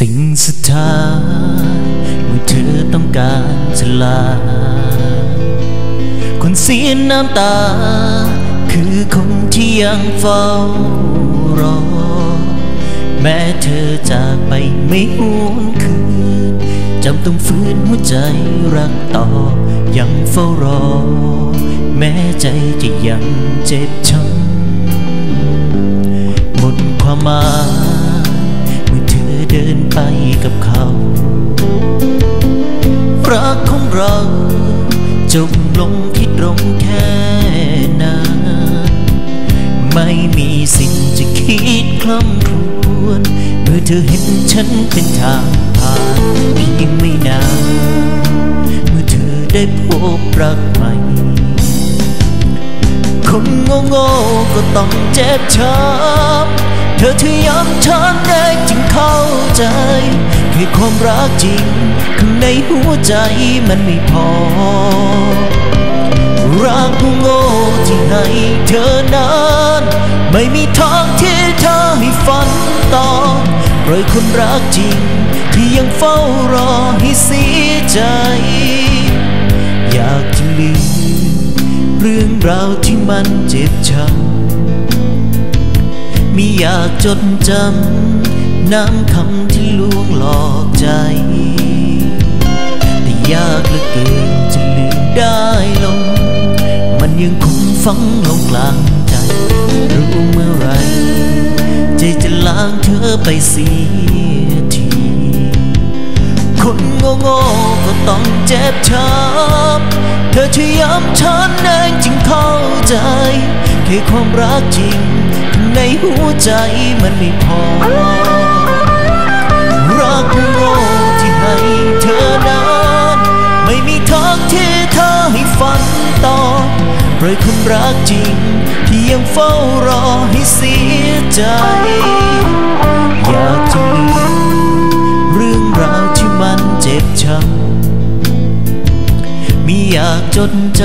สิ่งสุดท้ายเมื่อเธอต้องการจะลา คนเสียน้ำตา คือคนที่ยังเฝ้ารอ แม้เธอจากไปไม่หวนคืนจำต้องฟื้นหัวใจรักต่อ ยังเฝ้ารอ แม้ใจจะยังเจ็บช้ำหมดความหมาย กับเขา รักของเราจบลงที่ตรงแค่นั้นไม่มีสิ่งจะคิดคล่ำครวญเมื่อเธอเห็นฉันเป็นทางผ่านเพียงไม่นานเมื่อเธอได้พบรักใหม่ คนโง่โง่ๆก็ต้องเจ็บช้ำ เธอที่ย้ำฉันแรกจึงเข้าใจแค่ความรักจริงข้างในหัวใจมันไม่พอ รักโง่ที่ให้เธอนั้นไม่มีทางที่เธอให้ฝันต่อปล่อยคนรักจริง ที่ยังเฝ้ารอให้เสียใจ อยากจะลืมเรื่องราวที่มันเจ็บช้ำ ม่อยากจดจำน้ำคำที่ลวงหลอกใจ แต่ยากเหลือเกินจะลืมได้ลง มันยังคงฝังลงกลางใจ รู้เมื่อไรใจจะล้างเธอไปเสียที คนโง่โง่ก็ต้องเจ็บช้ำเธอช่วยย้ำฉันเองจึงเข้าใจแค่ความรักจริง หัวใจมันไม่พอ รักโง่ที่ให้เธอนั้นไม่มีทางที่เธอให้ฝันต่อปล่อยคนรักจริง ที่ยังเฝ้ารอให้เสียใจ อยากจะลืมเรื่องราวที่มันเจ็บช้ำไม่อยากจดจ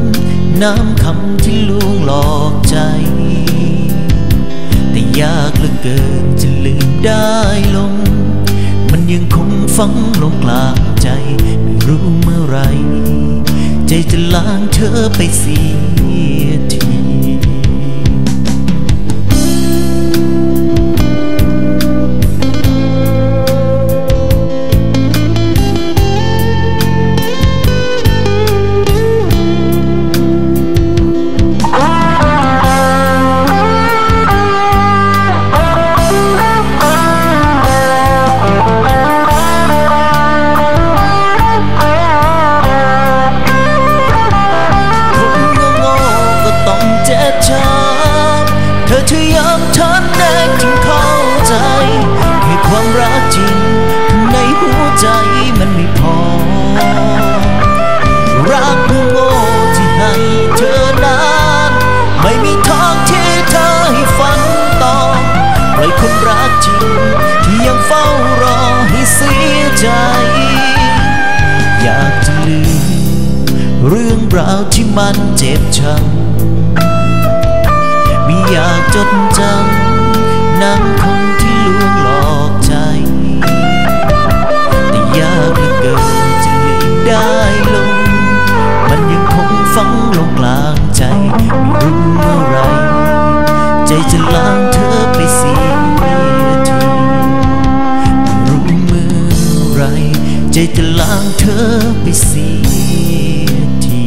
ำน้ำคำที่ลวงหลอกใจ เหลือเกินจะลืมได้ลง มันยังคงฝังลงกลางใจ ไม่รู้เมื่อไร ใจจะล้างเธอไปเสีย ใจมันไม่พอ รักโง่ที่ให้เธอนั้นไม่มีทางที่เธอให้ฝันต่อปล่อยคนรักจริง ที่ยังเฝ้ารอให้เสียใจ อยากจะลืมเรื่องราวที่มันเจ็บช้ำไม่อยากจดจำน้ำคำที่ ฝังลงกลางใจไม่รู้เมื่อไร ใจจะล้างเธอไปเสียทีไม่รู้เมื่อไร ใจจะล้างเธอไปเสียที